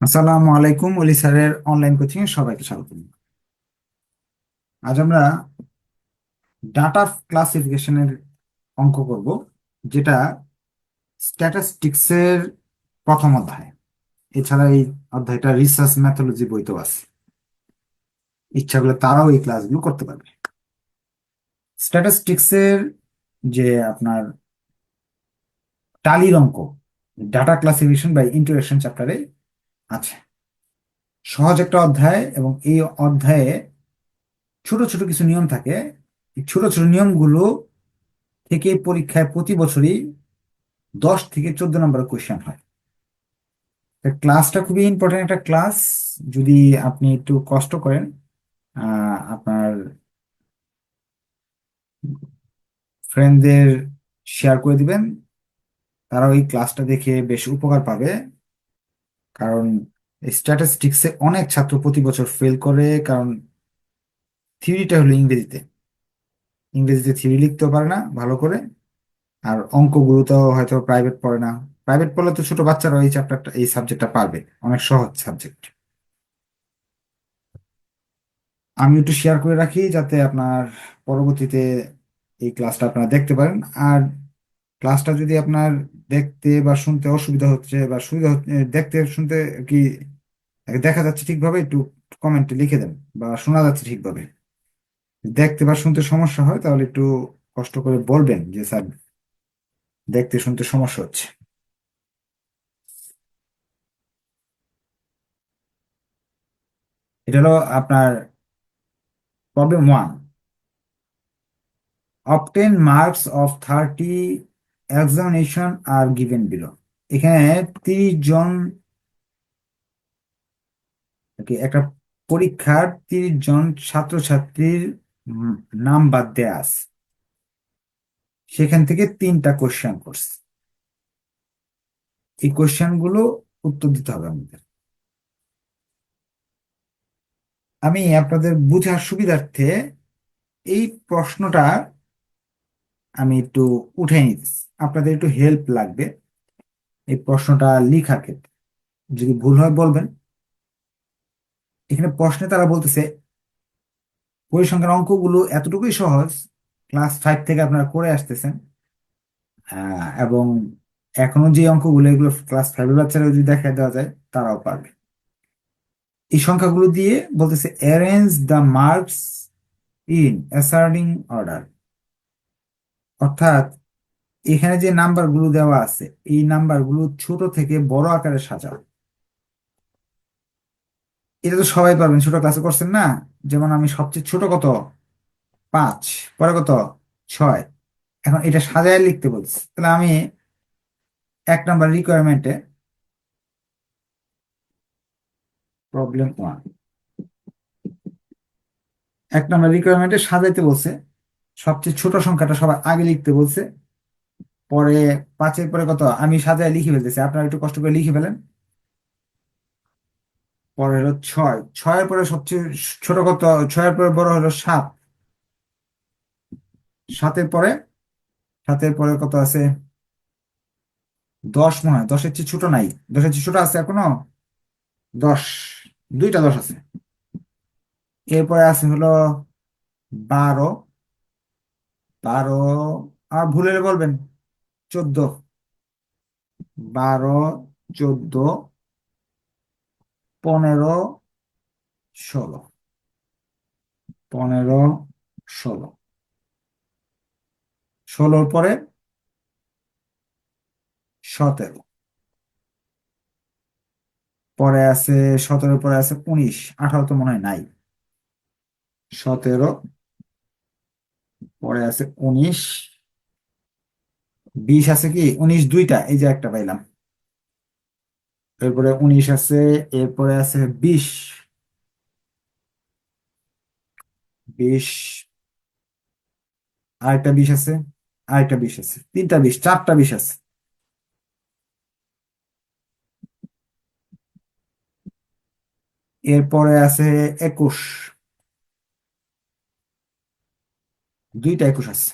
আসসালামু আলাইকুম অলি স্যারের অনলাইন কোচিং এ সবাইকে স্বাগত। আজ আমরা ডাটা ক্লাসিফিকেশনের অঙ্ক করব, যেটা স্ট্যাটিস্টিক্সের প্রথম অধ্যায়। এছাড়া এই অধ্যায়টা রিসার্চ ম্যাথোলজি বইতেও আছে। ইচ্ছা করলে তারাও এই ক্লাসগুলো করতে পারবে। স্ট্যাটিস্টিক্সের যে আপনার টালির অঙ্ক ডাটা ক্লাসিফিকেশন বা ইন্টারেকশন চ্যাপ্টারে আছে। সহজ একটা অধ্যায় এবং এই অধ্যায়ে ছোট ছোট কিছু নিয়ম থাকে। এই ছোট ছোট নিয়মগুলো থেকে পরীক্ষায় প্রতি বছরই দশ থেকে চোদ্দ নম্বর কোয়েশ্চেন হয়। ক্লাসটা খুবই ইম্পর্টেন্ট একটা ক্লাস যদি আপনি একটু কষ্ট করেন আপনার ফ্রেন্ডদের শেয়ার করে দিবেন। তারা ওই ক্লাসটা দেখে বেশ উপকার পাবে। কারণ স্ট্যাটিস্টিক্সে অনেক ছাত্র প্রতি বছর ফেল করে, কারণ থিওরিটা হলো ইংরেজিতে। ইংরেজিতে থিওরি লিখতেও পারে না ভালো করে, আর অঙ্কগুলো তো হয়তো প্রাইভেট পড়ে না। প্রাইভেট পড়লে তো ছোট বাচ্চারা এই চ্যাপ্টারটা এই সাবজেক্টটা পারবে। অনেক সহজ সাবজেক্ট আমি একটু শেয়ার করে রাখি যাতে আপনার পরবর্তীতে এই ক্লাসটা আপনারা দেখতে পারেন। আর ক্লাসটা যদি আপনার দেখতে বা শুনতে অসুবিধা হচ্ছে বা সুবিধা দেখতে, শুনতে কি দেখা যাচ্ছে ঠিকভাবে, একটু কমেন্টে লিখে দেন বা শোনা যাচ্ছে ঠিকভাবে। দেখতে বা শুনতে সমস্যা হয়, তাহলে একটু কষ্ট করে বলবেন যে, স্যার, দেখতে, শুনতে সমস্যা হচ্ছে। এটা হলো আপনার problem one obtain marks of thirty examination are given below এখানে তিরিশ জন একটা পরীক্ষার তিরিশ জন ছাত্রছাত্রীর নাম বাদ দেয়া আছে। সেখান থেকে তিনটা কোশ্চেন করছে এই কোশ্চেনগুলো উত্তর দিতে হবে আমাদের। আমি আপনাদের বুঝার সুবিধার্থে এই প্রশ্নটা আমি একটু উঠে নিতেছি। আপনাদের একটু হেল্প লাগবে এই প্রশ্নটা লিখার ক্ষেত্রে। যদি ভুল হয় বলবেন। এখানে প্রশ্নে তারা বলতেছে, পরিসংখ্যান অঙ্কগুলো এতটুকুই সহজ ক্লাস ফাইভ থেকে আপনারা করে আসতেছেন এবং এখনও যে অঙ্কগুলো এগুলো ক্লাস ফাইভের বাচ্চারা যদি দেখা দেওয়া যায়, তারাও পারবে। এই সংখ্যাগুলো দিয়ে বলতেছে arrange the marks in ascending order অর্থাৎ এখানে যে নাম্বারগুলো দেওয়া আছে, এই নাম্বারগুলো ছোট থেকে বড় আকারে সাজাও। এটা তো সবাই পারবেন, ছোট ক্লাসে করছেন না? যেমন আমি সবচেয়ে ছোট কত? পাঁচ, পরে কত? ছয়। এখন এটা সাজায় লিখতে বলছি। তাহলে আমি এক নাম্বার রিকোয়ারমেন্টে প্রবলেম ওয়ান এক নাম্বার রিকোয়ারমেন্টে সাজাইতে বলছে। সবচেয়ে ছোট সংখ্যাটা সবার আগে লিখতে বলছে। পরে পাঁচের পরে কত? আমি সাজায় লিখে ফেলতেছি। আপনারা একটু কষ্ট করে লিখে ফেলেন। পরে হলো ছয়। ছয়ের পরে সবচেয়ে ছোট কত? ছয়ের পরে বড় হলো সাত। সাতের পরে? সাতের পরে কত আছে? দশ মনে হয়। দশের চেয়ে ছোট নাই। দশের চেয়ে ছোট আছে এখনও? দশ। দুইটা দশ আছে। এরপরে আছে হলো বারো। বারো, আর ভুলে বলবেন, চোদ্দ। বারো, চোদ্দ, পনেরো, ষোলো। পনেরো, ষোলো। ষোলোর পরে সতেরো। পরে আছে, সতেরোর পরে আছে উনিশ। আঠারো তো মনে হয় নাই। সতেরো পরে আছে উনিশ, বিশ আছে কি? উনিশ দুইটা, এই যে একটা পাইলাম। এরপরে উনিশ আছে, এরপরে আছে বিশ। বিশ, আরেকটা বিশ আছে, আরেকটা বিশ আছে, তিনটা বিশ, চারটা বিশ আছে। এরপরে আছে একুশ। দুইটা একুশ আছে।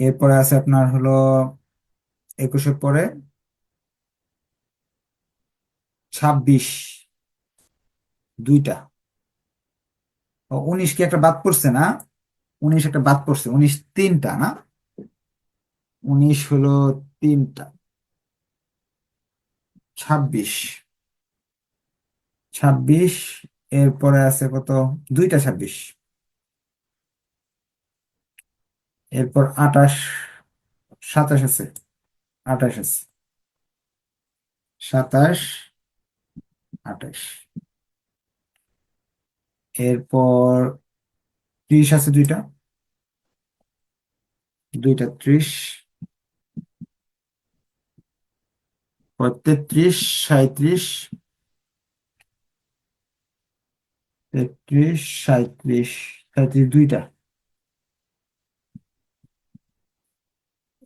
এরপরে আছে আপনার হলো একুশের পরে ছাব্বিশ, দুইটা। উনিশ কি একটা বাদ পড়ছে না? উনিশ একটা বাদ পড়ছে, উনিশ তিনটা না? উনিশ হলো তিনটা। ছাব্বিশ ছাব্বিশ এরপরে আছে কত? দুইটা ছাব্বিশ। এরপর আঠাশ, সাতাশ আছে। আঠাশ আছে। সাতাশ, আঠাশ। এরপর ত্রিশ আছে দুইটা। দুইটা ত্রিশ। তেত্রিশ সাঁত্রিশ তেত্রিশ সাঁত্রিশ সাঁত্রিশ দুইটা।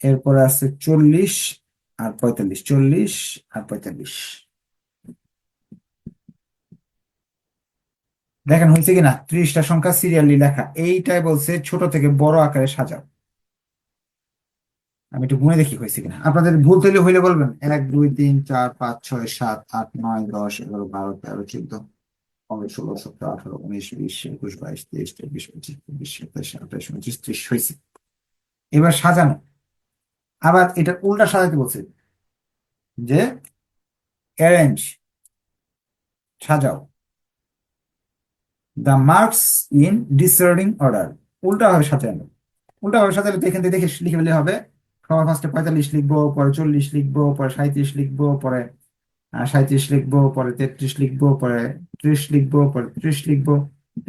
এরপরে আছে চল্লিশ আর পঁয়তাল্লিশ। চল্লিশ আর পঁয়তাল্লিশ। দেখেন, হয়েছে কিনা? ত্রিশটা সংখ্যা সিরিয়ালি লেখা। এইটাই বলছে ছোট থেকে বড় আকারে সাজাও। আমি একটু গুনে দেখি হয়েছে কিনা। আপনাদের ভুল তৈরি হইলে বলবেন। এক, দুই, তিন, চার, পাঁচ, ছয়, সাত, আট, নয়, দশ, এগারো, বারো, তেরো, চোদ্দ। পনেরো ষোলো আঠারো উনিশ বিশ একুশ বাইশ তেইশ চব্বিশ পঁচিশ সাতাশ আঠাশ উনত্রিশ ত্রিশ হয়েছে এবার সাজানো। আবার এটা উল্টা সাজাতে বলছে যে অ্যারেঞ্জ সাজাও। The marks in descending order উল্টা ভাবে সাজানো। উল্টা ভাবে সাজালে তো দেখে লিখে ফেলে হবে। সবার ফার্স্টে পঁয়তাল্লিশ লিখব, পরে চল্লিশ লিখব, পরে সাঁত্রিশ লিখব, পরে সাঁত্রিশ লিখব, পরে তেত্রিশ লিখব, পরে ত্রিশ লিখব, পরে ত্রিশ লিখব।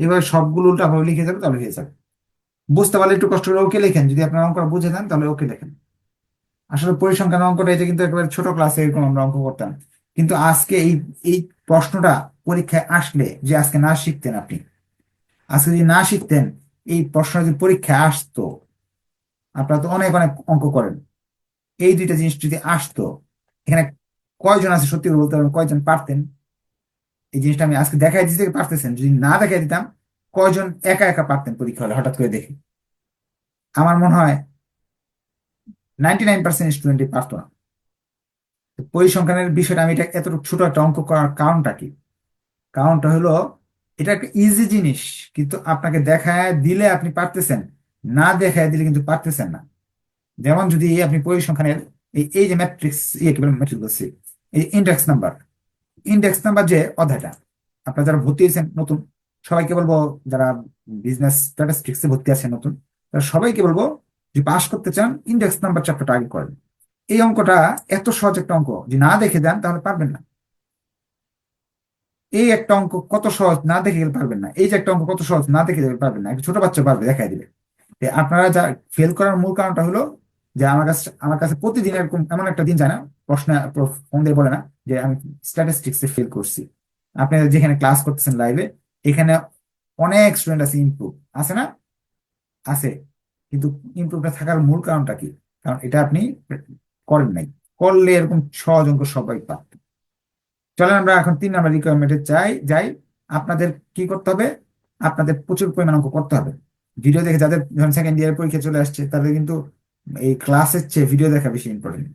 এবার সবগুলো উল্টা ভাবে লিখে যাবে, তাহলে হয়ে যাবে। বুঝতে পারলে একটু কষ্ট করে ওকে লেখেন, যদি আপনার অঙ্কটা বুঝে দেন, তাহলে ওকে লেখেন। আসলে পরিসংখ্যান অঙ্কটা এটা কিন্তু একেবারে ছোট ক্লাসে এরকম আমরা অঙ্ক করতাম। কিন্তু আজকে এই এই প্রশ্নটা পরীক্ষায় আসলে যে আজকে না শিখতেন আপনি, আজকে যদি না শিখতেন, এই প্রশ্ন যদি পরীক্ষায় আসতো, আপনারা তো অনেক অনেক অঙ্ক করেন। এই দুইটা জিনিস যদি আসতো, এখানে কয়জন আছে সত্যি বলতে পারবেন? কয়জন পারতেন? এই জিনিসটা আমি আজকে দেখাই দিতে পারতেছেন। যদি না দেখাই দিতাম, কয়জন একা একা পারতেন পরীক্ষা হলে, হঠাৎ করে দেখে? আমার মনে হয় নাইনটি নাইন পার্সেন্ট স্টুডেন্টই পারতো না। পরিসংখ্যানের বিষয়টা আমি এটা এতটুকু ছোট একটা অঙ্ক করার কারণটা কি? কারণটা হলো, এটা একটা ইজি জিনিস, কিন্তু আপনাকে দেখায় দিলে আপনি পারতেছেন, না দেখায় দিলে কিন্তু পারতেছেন না। যেমন যদি আপনি পরিসংখ্যানের এই যে ম্যাট্রিক্স ইয়ে matrix index number index number যে অধ্যায়টা, আপনারা যারা ভর্তি হয়েছেন, নতুন, সবাইকে বলব, যারা বিজনেস স্ট্যাটিস্টিক্সে ভর্তি আছেন, নতুন, তারা সবাইকে বলব যে পাস করতে চান ইন্ডেক্স নাম্বার চ্যাপ্টারটা আগে করেন। এই অঙ্কটা এত সহজ একটা অঙ্ক, যদি না দেখে দেন, তাহলে পারবেন না। এই একটা অঙ্ক কত সহজ না দেখে গেলে পারবেন না। এই যে একটা অঙ্ক কত সহজ না দেখে পারবেন না। একটা ছোট বাচ্চা পারবে দেখাই দিবে। আপনারা যা ফেল করার মূল কারণটা হলো যে আমার কাছে আমার কাছে প্রতিদিন এরকম এমন একটা দিন যায় না, প্রশ্ন, ফোন দিয়ে বলে না যে আমি স্ট্যাটিস্টিক্সে ফেল করছি। আপনি যেখানে ক্লাস করতেছেন লাইভে এখানে অনেক স্টুডেন্ট আছে ইমপ্রুভ আছে না? আছে। কিন্তু ইমপ্রুভটা থাকার মূল কারণটা কি? কারণ এটা আপনি করেন নাই। করলে এরকম অঙ্ক সবাই পারত চলেন আমরা এখন তিন নাম্বার রিকোয়ারমেন্টে চাই যাই আপনাদের কি করতে হবে? আপনাদের প্রচুর পরিমাণ অঙ্ক করতে হবে। ভিডিও দেখে যাদের ধরেন সেকেন্ড ইয়ার পরীক্ষা চলে আসছে, তাদের কিন্তু এই ক্লাসের চেয়ে ভিডিও দেখা বেশি important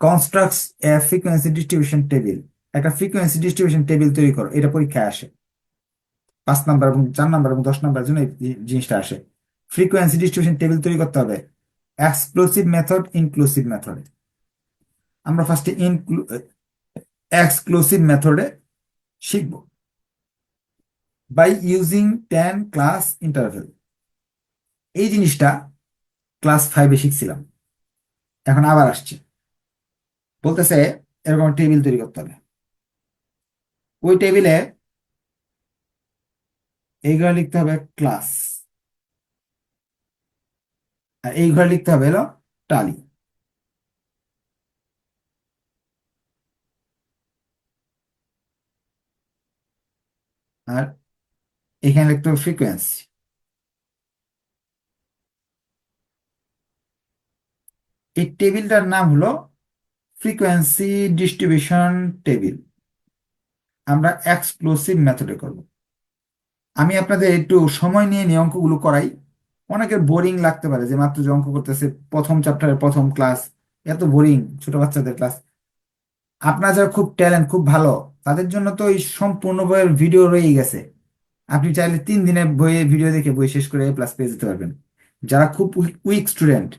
constructs a frequency distribution table একটা ফ্রিকোয়েন্সি ডিস্ট্রিবিউশন টেবিল তৈরি করো, এটা পরীক্ষায় আসে। পাঁচ নাম্বার এবং চার নাম্বার এবং দশ নাম্বার জন্য এই জিনিসটা আসে। ফ্রিকোয়েন্সি ডিস্ট্রিবিউশন টেবিল তৈরি করতে হবে। এক্সক্লুসিভ মেথড ইনক্লুসিভ মেথডে আমরা ফার্স্টে ইনক্লু এক্সক্লুসিভ মেথডে শিখব। By using ten class interval এই জিনিসটা ক্লাস ফাইভে শিখছিলাম। এখন আবার আসছে। বলতেছে, এরকম টেবিল তৈরি করতে হবে। ওই টেবিলে এই লিখতে হবে ক্লাস। আর এই ঘরে লিখতে হবে হলো টালি। আর এখানে লিখতে হবে ফ্রিকোয়েন্সি। এই টেবিলটার নাম হলো ফ্রিকোয়েন্সি ডিস্ট্রিবিউশন টেবিল। আমরা এক্সক্লুসিভ মেথডে করব। আমি আপনাদের একটু সময় নিয়ে নিয়ে অঙ্কগুলো করাই। অনেকের বোরিং লাগতে পারে, যে মাত্র যে অঙ্ক করতেছে, প্রথম চ্যাপ্টারের প্রথম ক্লাস, এত বোরিং, ছোট বাচ্চাদের ক্লাস। আপনার যারা খুব ট্যালেন্ট, খুব ভালো, তাদের জন্য তো এই সম্পূর্ণ বইয়ের ভিডিও রয়েই গেছে। আপনি চাইলে তিন দিনের বইয়ে ভিডিও দেখে বই শেষ করে প্লাস পেয়ে যেতে পারবেন। যারা খুব উইক স্টুডেন্ট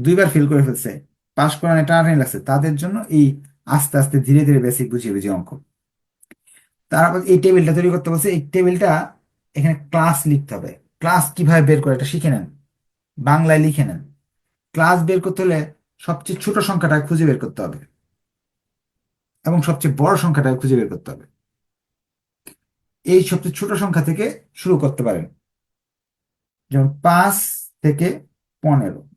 দুইবার ফেল করে ফেলছে। পাশ করানো টানাটানি লাগছে। তাদের জন্য এই আস্তে আস্তে ধীরে ধীরে বেসিক বুঝিয়ে বুঝিয়ে অঙ্ক। তারপর এই টেবিলটা তৈরি করতে বলছে, এই টেবিলটা এখানে ক্লাস লিখতে হবে। ক্লাস কীভাবে বের করে এটা শিখে নেন। বাংলায় লিখে নেন। ক্লাস বের করতে হলে সবচেয়ে ছোট সংখ্যাটা খুঁজে বের করতে হবে। এবং সবচেয়ে বড় সংখ্যাটা খুঁজে বের করতে হবে। এই সবচেয়ে ছোট সংখ্যা থেকে শুরু করতে পারেন। যেমন পাঁচ থেকে পনেরো।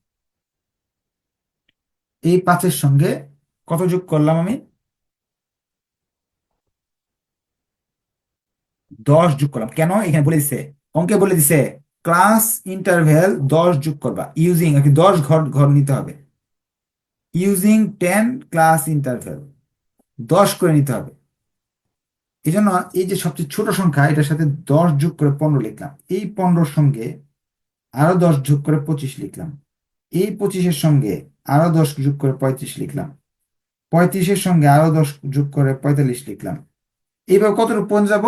এই পাঁচের সঙ্গে কত যোগ করলাম আমি? দশ যোগ করলাম। কেন? এখানে বলে দিছে, অঙ্কে বলে দিছে ক্লাস ইন্টারভেল দশ যোগ করবা। ইউজিং আর কি দশ ঘর ঘর নিতে হবে। ইউজিং টেন ক্লাস ইন্টারভেল দশ করে নিতে হবে। এই জন্য এই যে সবচেয়ে ছোট সংখ্যা, এটার সাথে দশ যোগ করে পনেরো লিখলাম। এই পনেরোর সঙ্গে আরও দশ যোগ করে পঁচিশ লিখলাম। এই পঁচিশের সঙ্গে আরও দশ যোগ করে পঁয়ত্রিশ লিখলাম। পঁয়ত্রিশের সঙ্গে আরও দশ যোগ করে পঁয়তাল্লিশ লিখলাম। এইভাবে কতটুকু পৌঁছে যাব?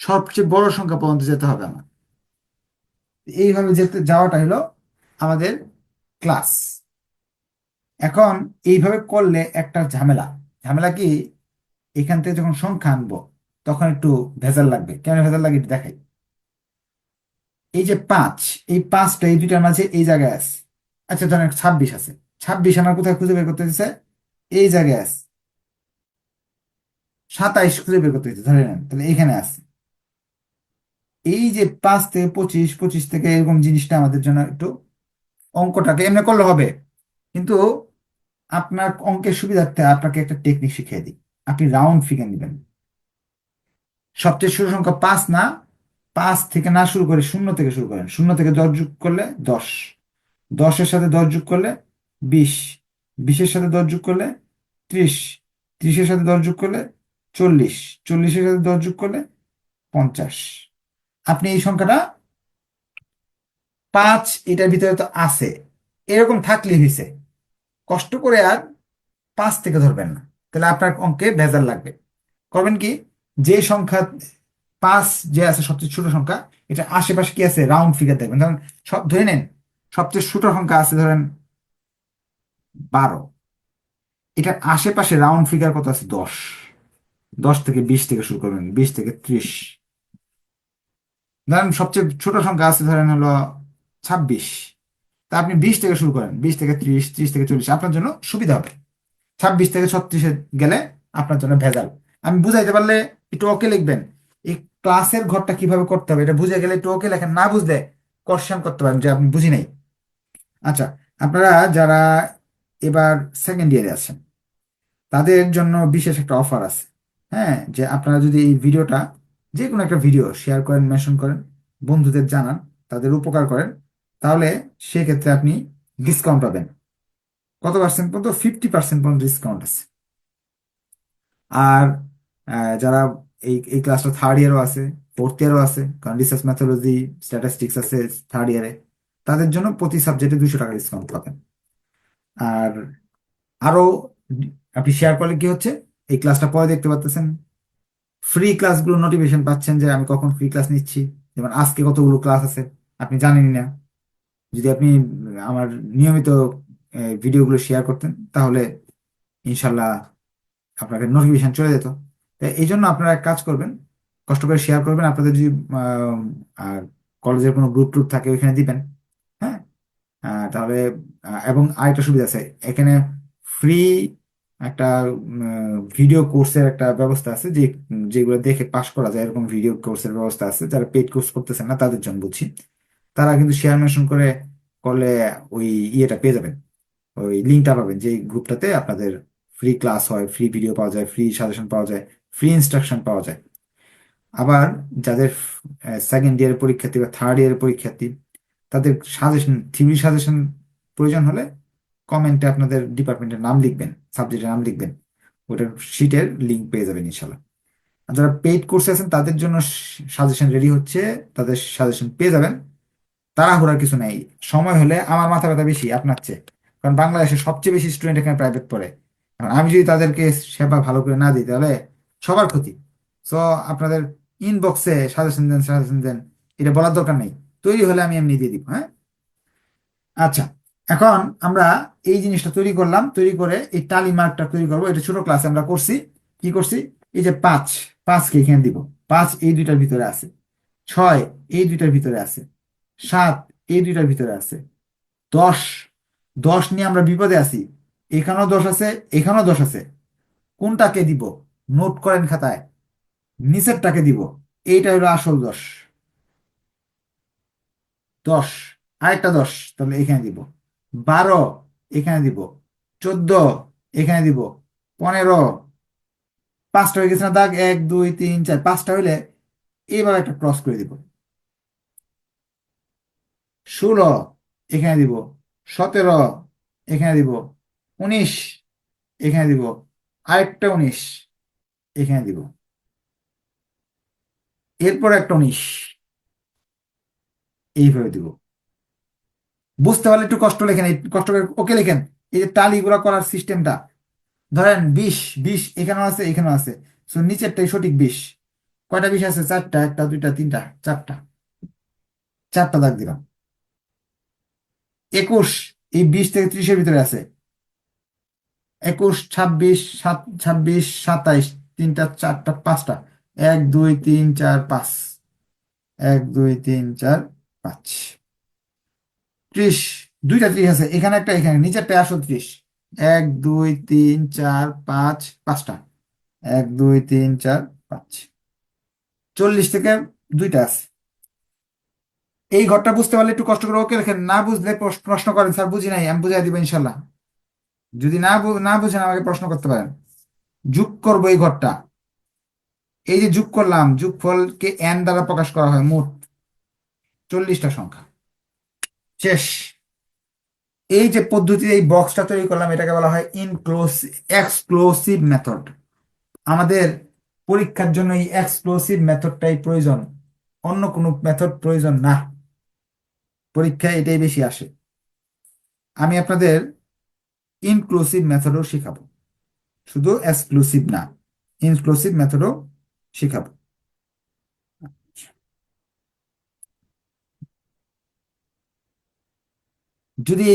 সবচেয়ে বড় সংখ্যা পর্যন্ত যেতে হবে আমার। এইভাবে যেতে যাওয়াটা হলো আমাদের ক্লাস এখন এইভাবে করলে একটা ঝামেলা। ঝামেলা কি? এখান থেকে যখন সংখ্যা আনব, তখন একটু ভেজাল লাগবে। কেন ভেজাল লাগে একটু দেখাই। এই যে পাঁচ, এই পাঁচটা, এই দুইটার মাঝে এই জায়গায় আছে। আচ্ছা ধরেন ছাব্বিশ আছে। ছাব্বিশ আমার কোথায় খুঁজে বের করতে দিচ্ছে এই জায়গায় আছে। সাতাইশ খুঁজে বের করতে দিচ্ছে ধরে নেন। তাহলে এখানে আছে। এই যে পাঁচ থেকে পঁচিশ পঁচিশ থেকে এরকম জিনিসটা আমাদের জন্য একটু অঙ্কটাকে এমনি করলে হবে। কিন্তু আপনার অঙ্কের সুবিধার্থে আপনাকে একটা টেকনিক শিখিয়ে দিই। আপনি রাউন্ড ফিগার নেবেন। সবচেয়ে শুরু সংখ্যা পাঁচ না? পাঁচ থেকে না শুরু করে শূন্য থেকে শুরু করেন। শূন্য থেকে দশ যোগ করলে দশ। দশের সাথে দশ যোগ করলে বিশ। বিশের সাথে দশ যোগ করলে ত্রিশ। ত্রিশের সাথে দশ যোগ করলে চল্লিশ। চল্লিশের সাথে দশ যোগ করলে পঞ্চাশ। আপনি এই সংখ্যাটা পাঁচ এটার ভিতরে তো আছে। এরকম থাকলে হয়েছে। কষ্ট করে আর পাঁচ থেকে ধরবেন না। তাহলে আপনার অঙ্কে ভেজাল লাগবে। করবেন কি? যে সংখ্যা পাঁচ যে আছে সবচেয়ে ছোট সংখ্যা, এটা আশেপাশে কি আছে? রাউন্ড ফিগার দেখবেন। ধরেন সব ধরে নেন, সবচেয়ে ছোট সংখ্যা আছে ধরেন বারো। এটার আশেপাশে রাউন্ড ফিগার কত আছে? দশ। দশ থেকে বিশ থেকে শুরু করবেন, বিশ থেকে ত্রিশ। ধরেন সবচেয়ে ছোট সংখ্যা আছে, ধরেন হলো ছাব্বিশ। তা আপনি বিশ থেকে শুরু করেন, বিশ থেকে ত্রিশ ত্রিশ থেকে চল্লিশ, আপনার জন্য সুবিধা হবে। ছাব্বিশ থেকে ছত্রিশে গেলে আপনার জন্য ভেজাল। আমি বুঝাইতে পারলে একটু ওকে লিখবেন। এই ক্লাসের ঘরটা কীভাবে করতে হবে, এটা বুঝে গেলে একটু ওকে লেখেন। না বুঝলে কোশ্চেন করতে পারেন, যে আপনি বুঝি নাই। আচ্ছা আপনারা যারা এবার সেকেন্ড ইয়ারে আছেন। তাদের জন্য বিশেষ একটা অফার আছে। হ্যাঁ যে আপনারা যদি এই ভিডিওটা যে কোনো একটা ভিডিও শেয়ার করেন মেনশন করেন, বন্ধুদের জানান, তাদের উপকার করেন, তাহলে সেক্ষেত্রে আপনি ডিসকাউন্ট পাবেন। কত পার্সেন্ট পর্যন্ত? ফিফটি পার্সেন্ট পর্যন্ত ডিসকাউন্ট আছে। আর যারা এই এই ক্লাসটা থার্ড ইয়ারও আছে ফোর্থ ইয়ারও আছে, কারণ রিসার্চ ম্যাথোলজি স্ট্যাটিস্টিক্স আছে থার্ড ইয়ারে তাদের জন্য প্রতি সাবজেক্টে দুশো টাকা ডিসকাউন্ট পাবেন। আর আরও আপনি শেয়ার করলে কি হচ্ছে? এই ক্লাসটা পরে দেখতে পাচ্ছেন ফ্রি ক্লাসগুলো নোটিফিকেশন পাচ্ছেন যে আমি কখন ফ্রি ক্লাস নিচ্ছি। যেমন আজকে কতগুলো ক্লাস আছে, আপনি জানেনই না। যদি আপনি আমার নিয়মিত ভিডিওগুলো শেয়ার করতেন, তাহলে ইনশাল্লাহ আপনাকে নোটিফিকেশন চলে যেত। এই জন্য আপনারা এক কাজ করবেন, কষ্ট করে শেয়ার করবেন। আপনাদের যদি আর কলেজের কোনো গ্রুপ ট্রুপ থাকে, ওইখানে দিবেন। তাহলে এবং আরেকটা সুবিধা আছে। এখানে ফ্রি একটা ভিডিও কোর্সের একটা ব্যবস্থা আছে, যে, যেগুলো দেখে পাশ করা যায়, এরকম ভিডিও কোর্সের ব্যবস্থা আছে। যারা পেড কোর্স করতেছেন না, তাদের জন্য বুঝছি তারা কিন্তু শেয়ার মেনশন করে করলে ওই ইয়েটা পেয়ে যাবেন। ওই লিঙ্কটা পাবেন, যে গ্রুপটাতে আপনাদের ফ্রি ক্লাস হয় ফ্রি ভিডিও পাওয়া যায় ফ্রি সাজেশন পাওয়া যায় ফ্রি ইনস্ট্রাকশন পাওয়া যায়। আবার যাদের সেকেন্ড ইয়ারের পরীক্ষার্থী বা থার্ড ইয়ারের পরীক্ষার্থী তাদের সাজেশন থিওরি সাজেশন প্রয়োজন হলে কমেন্টে আপনাদের ডিপার্টমেন্টের নাম লিখবেন সাবজেক্টের নাম লিখবেন। ওটার শিটের লিঙ্ক পেয়ে যাবেন ইনশাল্লাহ। যারা পেইড কোর্সে আছেন, তাদের জন্য সাজেশন রেডি হচ্ছে, তাদের সাজেশন পেয়ে যাবেন। তাড়াহুড়ার কিছু নেই। সময় হলে আমার মাথা ব্যথা বেশি, আপনার চেয়ে। কারণ বাংলাদেশে সবচেয়ে বেশি স্টুডেন্ট এখানে প্রাইভেট পড়ে। আমি যদি তাদেরকে সেবা ভালো করে না দিই, তাহলে সবার ক্ষতি। সো আপনাদের ইনবক্সে সাজেশন দেন সাজেশন দেন, এটা বলার দরকার নেই। তৈরি হলে আমি এমনি দিয়ে দিব হ্যাঁ? আচ্ছা এখন আমরা এই জিনিসটা তৈরি করলাম, তৈরি করে এই টালি মার্কটা তৈরি করব। এটা ছোট ক্লাসে আমরা করছি। কি করছি? এই যে পাঁচ, পাঁচকে এখানে দিব। পাঁচ এই দুইটার ভিতরে আছে। ছয় এই দুইটার ভিতরে আছে। সাত এই দুইটার ভিতরে আছে। দশ দশ নিয়ে আমরা বিপদে আছি। এখানেও দশ আছে, এখানেও দশ আছে। কোনটাকে দিব? নোট করেন খাতায়। নিচেরটাকে দিব। এইটা হলো আসল দশ। দশ, আরেকটা দশ, তাহলে এখানে দিব। বারো, এখানে দিব। চোদ্দ, এখানে দিব। পনেরো, পাঁচটা হয়ে গেছে না, দাগ এক, দুই, তিন, চার, পাঁচটা হইলে এইভাবে একটা ক্রস করে দিব। ষোলো, এখানে দিব। সতেরো, এখানে দিব। উনিশ, এখানে দিব। আরেকটা উনিশ, এখানে দিব। এরপর একটা উনিশ। এইভাবে দিব। বুঝতে পারলে একটু কষ্ট লেখেন, এই কষ্ট ওকে লেখেন, এই যে টালিগুলো করার সিস্টেমটা ধরেন বিশ বিশ এখানেও আছে এখানেও আছে। সো নিচেরটাই সঠিক বিশ। কয়টা বিশ আছে? চারটা, একটা, দুইটা, তিনটা, চারটা। চারটা দাগ দিলাম। একুশ, এই বিশ থেকে ত্রিশের ভিতরে আছে। একুশ, ছাব্বিশ, সাত, ছাব্বিশ, সাতাইশ, তিনটা, চারটা, পাঁচটা। এক, দুই, তিন, চার, পাঁচ। এক, দুই, তিন, চার পাঁচ ত্রিশ, দুইটা ত্রিশ আছে, এখানে একটা, এখানে নিচেরটা আসো ত্রিশ। এক, দুই, তিন, চার, পাঁচ, পাঁচটা। এক, দুই, তিন, চার, পাঁচ। চল্লিশ থেকে দুইটা আছে। এই ঘরটা বুঝতে পারলে একটু কষ্ট করে ওকে লেখেন না বুঝলে প্রশ্ন করেন, স্যার, বুঝি নাই, আমি বুঝাই দিব ইনশাল্লাহ। যদি না না বুঝেন, আমাকে প্রশ্ন করতে পারেন। যোগ করব এই ঘরটা। এই যে যোগ করলাম, যোগফলকে এন দ্বারা প্রকাশ করা হয়, মোট। চল্লিশটা সংখ্যা। শেষ। এই যে পদ্ধতি এই বক্সটা তৈরি করলাম, এটাকে বলা হয় ইনক্লোসিভ এক্সক্লোসিভ মেথড আমাদের পরীক্ষার জন্য এই এক্সক্লোসিভ মেথডটাই প্রয়োজন। অন্য কোনো মেথড প্রয়োজন না। পরীক্ষায় এটাই বেশি আসে। আমি আপনাদের ইনক্লুসিভ মেথডও শেখাবো। শুধু এক্সক্লুসিভ না ইনক্লুসিভ মেথডও শেখাবো। যদি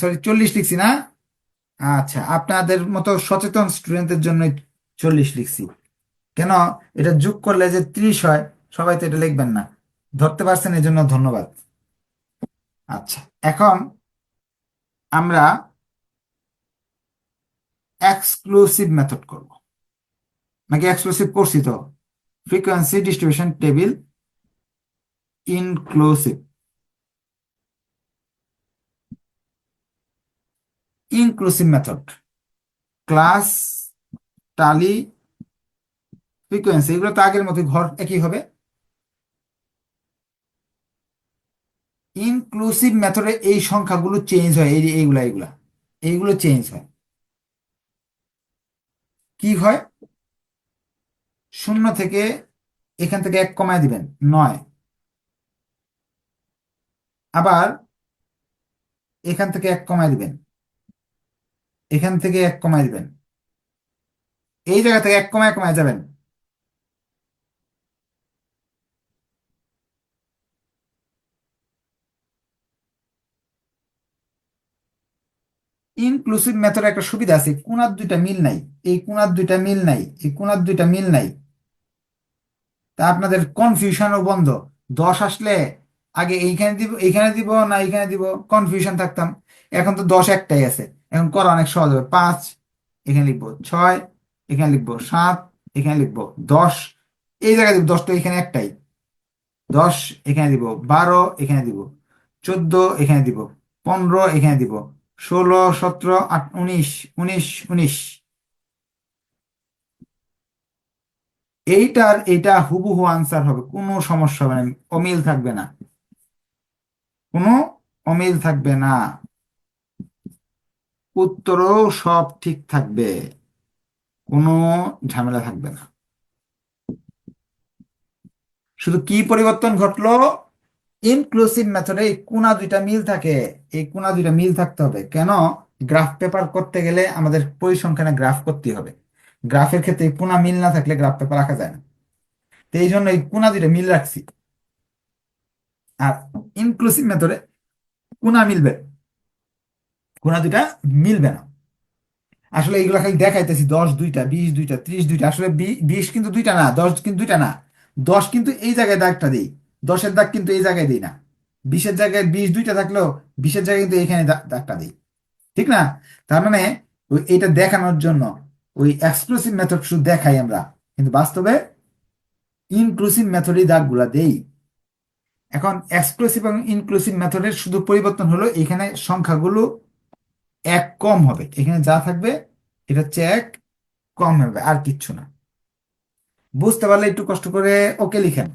সরি চল্লিশ লিখছি না? আচ্ছা আপনাদের মতো সচেতন স্টুডেন্টদের জন্য চল্লিশ লিখছি। কেন? এটা যোগ করলে যে ত্রিশ হয়, সবাই তো এটা লিখবেন না। ধরতে পারছেন এই জন্য ধন্যবাদ। আচ্ছা এখন আমরা এক্সক্লুসিভ মেথড করব। নাকি এক্সক্লুসিভ করছি তো? Frequency distribution table inclusive inclusive method class tally frequency এগুলো তো আগের মতো ঘর একই হবে। ইনক্লুসিভ মেথডে এই সংখ্যাগুলো চেঞ্জ হয়, এই এইগুলা এইগুলা। এইগুলো চেঞ্জ হয়। কি হয়? শূন্য থেকে এখান থেকে এক কমায় দিবেন, নয়। আবার এখান থেকে এক কমায় দিবেন এখান থেকে এক কমায় দিবেন। এই জায়গা থেকে এক কমায় কমায় যাবেন। ইনক্লুসিভ মেথড একটা সুবিধা আছে, কোনার দুইটা মিল নাই, এই কোনার দুইটা মিল নাই, এই কোনার দুইটা মিল নাই। তা আপনাদের কনফিউশনও বন্ধ। দশ আসলে আগে এইখানে দিব এইখানে দিব না এইখানে দিব কনফিউশন থাকতাম। এখন তো দশ একটাই আছে। এখন করা অনেক সহজ হবে। পাঁচ, এখানে লিখব ছয়, এখানে লিখব সাত, এখানে লিখব দশ। এই জায়গায় দিব দশটা, এখানে একটাই। দশ, এখানে দিব বারো, এখানে দিব চোদ্দ, এখানে দিব পনেরো, এখানে দিব ষোলো, সতেরো, আট, উনিশ উনিশ উনিশ। এইটার, এইটা হুবহু আনসার হবে। কোনো সমস্যা হবে না। অমিল থাকবে না। কোনো অমিল থাকবে না। উত্তরও সব ঠিক থাকবে। কোনো ঝামেলা থাকবে না। শুধু কি পরিবর্তন ঘটলো? ইনক্লুসিভ মেথডে এই কোনা দুইটা মিল থাকে। এই কোনা দুইটা মিল থাকতে হবে। কেন? গ্রাফ পেপার করতে গেলে আমাদের পরিসংখ্যানে গ্রাফ করতে হবে। গ্রাফের ক্ষেত্রে কোনা মিল না থাকলে গ্রাফ পেপার রাখা যায় না। তো এই জন্য এই কোনা দুইটা মিল রাখছি। আর ইনক্লুসিভ মেথডে কোনা মিলবে। কোনা দুইটা মিলবে না। আসলে এইগুলো খালি দেখাইতেছি, দশ দুইটা, বিশ দুইটা, ত্রিশ দুইটা। আসলে বিশ কিন্তু দুইটা না, দশ কিন্তু দুইটা না। দশ কিন্তু এই জায়গায় দাগটা দিই, দশের দাগ কিন্তু এই জায়গায় দিই না। বিশের জায়গায় বিশ দুইটা থাকলেও বিশের জায়গায় কিন্তু এখানে দাগটা দিই। ঠিক না? তার মানে ওই এটা দেখানোর জন্য ওই এক্সক্লুসিভ মেথড শুধু দেখাই আমরা। কিন্তু বাস্তবে ইনক্লুসিভ মেথডই দাগগুলা দেই। এখন এক্সক্লুসিভ এবং ইনক্লুসিভ মেথডের শুধু পরিবর্তন হলো এখানে সংখ্যাগুলো এক কম হবে। এখানে যা থাকবে, এটা হচ্ছে এক কম হবে, আর কিচ্ছু না। বুঝতে পারলে একটু কষ্ট করে ওকে লিখেন।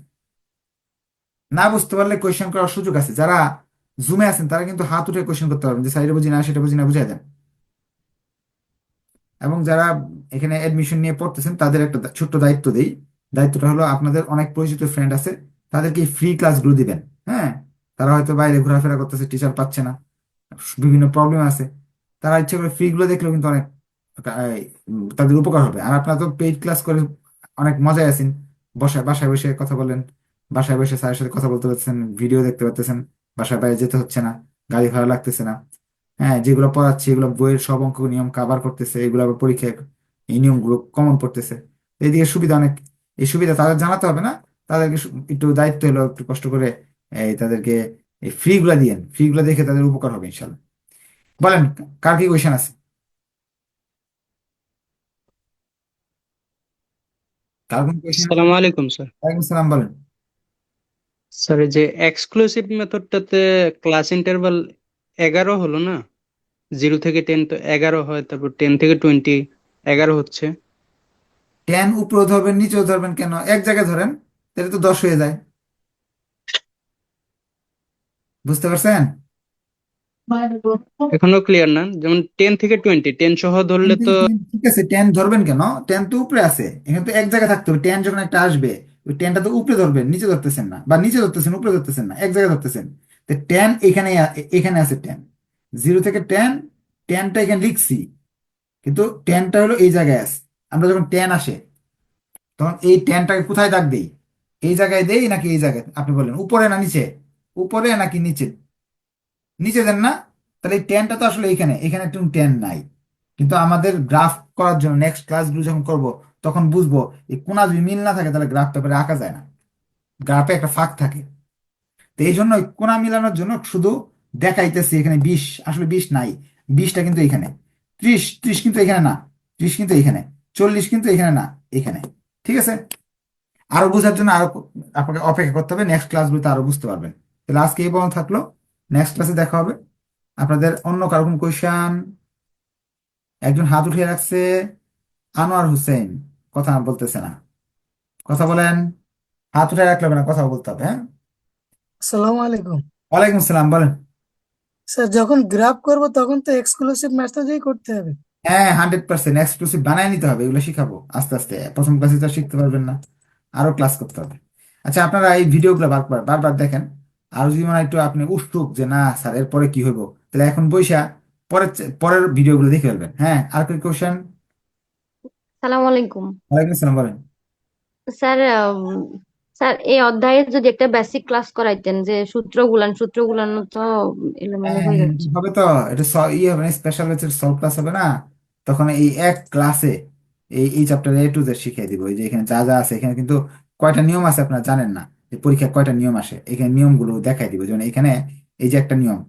না বুঝতে পারলে কোয়েশ্চেন করার সুযোগ আছে। যারা জুমে আছেন, তারা কিন্তু হাত উঠে কোয়েশ্চেন করতে পারবেন যে এটা বুঝি না, সেটা বুঝি না, বুঝাই দেন। এবং যারা এখানে অ্যাডমিশন নিয়ে পড়তেছেন, তাদের একটা ছোট্ট দায়িত্ব দেই। দায়িত্বটা হলো আপনাদের অনেক পরিচিত ফ্রেন্ড আছে, তাদেরকে ফ্রি ক্লাসগুলো দিবেন। হ্যাঁ? তারা হয়তো বাইরে ঘোরাফেরা করতেছে টিচার পাচ্ছে না। বিভিন্ন প্রবলেম আছে। তারা ইচ্ছে করে ফ্রি গুলো দেখলেও কিন্তু অনেক তাদের উপকার হবে। আর আপনারা তো পেইড ক্লাস করে অনেক মজায় আছেন। বসায় বাসায় বসে কথা বলেন, বাসায় বসে স্যারের সাথে কথা বলতে পারতেছেন ভিডিও দেখতে পারতেছেন বাসায় বাইরে যেতে হচ্ছে না, গাড়ি ভাড়া লাগতেছে না। হ্যাঁ যেগুলো পড়াচ্ছে, এগুলো বইয়ের সব অঙ্ক নিয়ম কাভার করতেছে, এগুলো আবার পরীক্ষায় এই নিয়মগুলো কমন পড়তেছে। এইদিকে সুবিধা অনেক, এই সুবিধা তাদের জানাতে হবে না, তাদেরকে একটু দায়িত্ব হলো একটু কষ্ট করে, এই, তাদেরকে এই ফ্রি গুলা দিয়েন। ফ্রি গুলা দেখে তাদের উপকার হবে, ইনশাল্লাহ। বলেন কার কি কোয়েশন আছে? কার কোন কোয়েশন আসসালামু আলাইকুম স্যার। ওয়ালাইকুম সালাম বলেন। স্যার যে এক্সক্লুসিভ মেথডটাতে ক্লাস ইন্টারভাল এগারো হলো না? জিরো থেকে টেন তো এগারো হয় তারপর টেন থেকে টোয়েন্টি এগারো হচ্ছে। টেন উপরেও ধরবেন নিচেও ধরবেন কেন? এক জায়গায় ধরেন তাহলে তো দশ হয়ে যায়। বুঝতে পারছেন? এখনও ক্লিয়ার না। যেমন টেন থেকে টোয়েন্টি টেন সহ ধরলে তো ঠিক আছে টেন ধরবেন কেন? টেন তো উপরে আছে। এখানে তো এক জায়গায় থাকতে হবে। টেন যখন একটা আসবে, ওই টেনটা তো উপরে ধরবেন, নিচে ধরতেছেন না। বা নিচে ধরতেছেন, উপরে ধরতেছেন না, এক জায়গায় ধরতেছেন। তো টেন এখানে এখানে আছে টেন জিরো থেকে টেন টেনটা এখানে লিখছি। কিন্তু টেনটা হলো এই জায়গায় আছে। আমরা যখন টেন আসে, তখন এই টেনটাকে কোথায় দাগ দেই? এই জায়গায় দেই নাকি এই জায়গায়? আপনি বলেন, উপরে না নিচে? উপরে নাকি নিচে? নিচে দেন না। তাহলে এই টেনটা তো আসলে এখানে এখানে একটু টেন নাই। কিন্তু আমাদের গ্রাফ করার জন্য নেক্সট ক্লাসগুলো যখন করব, তখন বুঝব এই কোনা যদি মিল না থাকে, তাহলে গ্রাফ পেপারে আঁকা যায় না। গ্রাফে একটা ফাঁক থাকে। তো এই জন্য কোনা মিলানোর জন্য শুধু দেখাইতেছি এখানে বিশ। আসলে বিশ নাই। বিশটা কিন্তু এখানে ত্রিশ ত্রিশ কিন্তু এখানে না। ত্রিশ কিন্তু এখানে চল্লিশ কিন্তু এখানে না। এখানে ঠিক আছে? আরও বোঝার জন্য আরও আপনাকে অপেক্ষা করতে হবে। নেক্সট ক্লাসগুলোতে আরও বুঝতে পারবেন। তাহলে আজকে এই পর্যন্ত থাকল। নেক্সট ক্লাসে দেখা হবে। আপনাদের অন্য কারও কোনো কোয়েশ্চান একজন হাত উঠিয়ে রাখছে। আনোয়ার হোসেন কথা বলতেছে না। কথা বলেন। হাত উঠে রাখলে হবে না কথা বলতে হবে হ্যাঁ? আসসালামু আলাইকুম। ওয়ালাইকুম আসসালাম বলেন। স্যার যখন গ্রাফ করব তখন তো এক্সক্লুসিভ মেথডেই করতে হবে। হ্যাঁ হান্ড্রেড পার্সেন্ট এক্সক্লুসিভ বানায় নিতে হবে এগুলো শিখাবো আস্তে আস্তে। প্রথম ক্লাসে তো শিখতে পারবেন না আরও ক্লাস করতে হবে। আচ্ছা আপনারা এই ভিডিওগুলো বারবার বারবার দেখেন। আর যদি মানে একটু আপনি উৎসুক যে না স্যার এরপরে কি হইব? তাহলে এখন বইসা পরের পরের ভিডিওগুলো দেখে ফেলবেন। হ্যাঁ আর কি কোশ্চেন সালাম আলাইকুম। ওয়ালাইকুম আসসালাম বলেন। স্যার স্যার এই অধ্যায়ে যদি একটা বেসিক ক্লাস করাইতেন যে সূত্রগুলান সূত্রগুলান তো এলোমেলো হয়ে হ্যাঁ, যাচ্ছে। হবে তো। এটা স- ইয়ে হবে স্পেশাল ব্যাচের সলভ ক্লাস হবে না। তখন এই এক ক্লাসে এই এই চ্যাপ্টার এ টু জেড শিখিয়ে দিব। এই যে এখানে যা যা আছে এখানে কিন্তু কয়টা নিয়ম আছে আপনারা জানেন না। যে পরীক্ষায় কয়টা নিয়ম আসে, এখানে নিয়মগুলো দেখাই দিব। যেমন এখানে এই যে একটা নিয়ম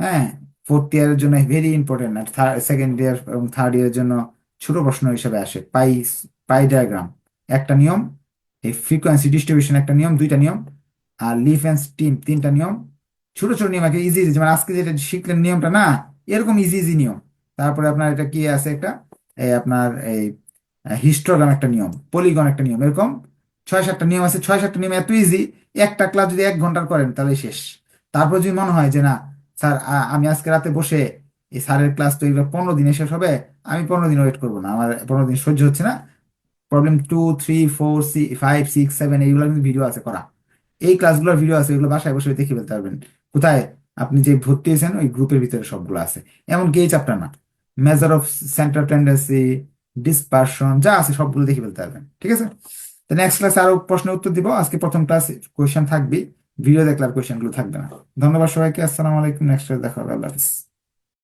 হ্যাঁ ফোর্থ ইয়ারের জন্য ভেরি ইম্পর্টেন্ট সেকেন্ড ইয়ার এবং থার্ড ইয়ারের জন্য ছোট প্রশ্ন হিসেবে আসে। পাই পাই ডায়াগ্রাম একটা নিয়ম, এই ফ্রিকোয়েন্সি ডিস্ট্রিবিউশন একটা নিয়ম, দুইটা নিয়ম, আর লিফ অ্যান্ড স্টিম তিনটা নিয়ম। ছোট ছোট নিয়ম আছে ইজি ইজি যেমন আজকে যেটা শিখলেন নিয়মটা না, এরকম ইজি ইজি নিয়ম। তারপরে আপনার এটা কি আছে একটা, এই আপনার এই হিস্টোগ্রাম একটা নিয়ম পলিগন একটা নিয়ম, এরকম ছয় সাতটা নিয়ম আছে ছয় সাতটা নিয়ম এত ইজি একটা ক্লাস যদি এক ঘণ্টার করেন, তাহলে শেষ। তারপর যদি মনে হয় যে, না, স্যার আমি আজকে রাতে বসে এই স্যারের ক্লাস তো এগুলো পনেরো দিনে শেষ হবে, আমি পনেরো দিন ওয়েট করব না, আমার পনেরো দিন সহ্য হচ্ছে না। Problem two three four C five six seven এইগুলো কিন্তু ভিডিও আছে, করা। এই ক্লাসগুলোর ভিডিও আছে, এগুলো বাসায় বসে দেখে ফেলতে পারবেন। কোথায় আপনি যে ভর্তি হয়েছেন, ওই গ্রুপের ভিতরে সবগুলো আছে। এমনকি এই চ্যাপ্টার না। Measure of centre tendency dispersion যা আছে সবগুলো দেখে ফেলতে পারবেন। ঠিক আছে? নেক্সট ক্লাসে আরও প্রশ্নের উত্তর দিব। আজকে প্রথম ক্লাস কোয়েশ্চেন থাকবে ভিডিও দেখলে আর কোয়েশ্চেনগুলো থাকবে না। ধন্যবাদ সবাইকে। আসসালামু আলাইকুম। নেক্সট ক্লাস দেখা হবে। আল্লাহ হাফিজ।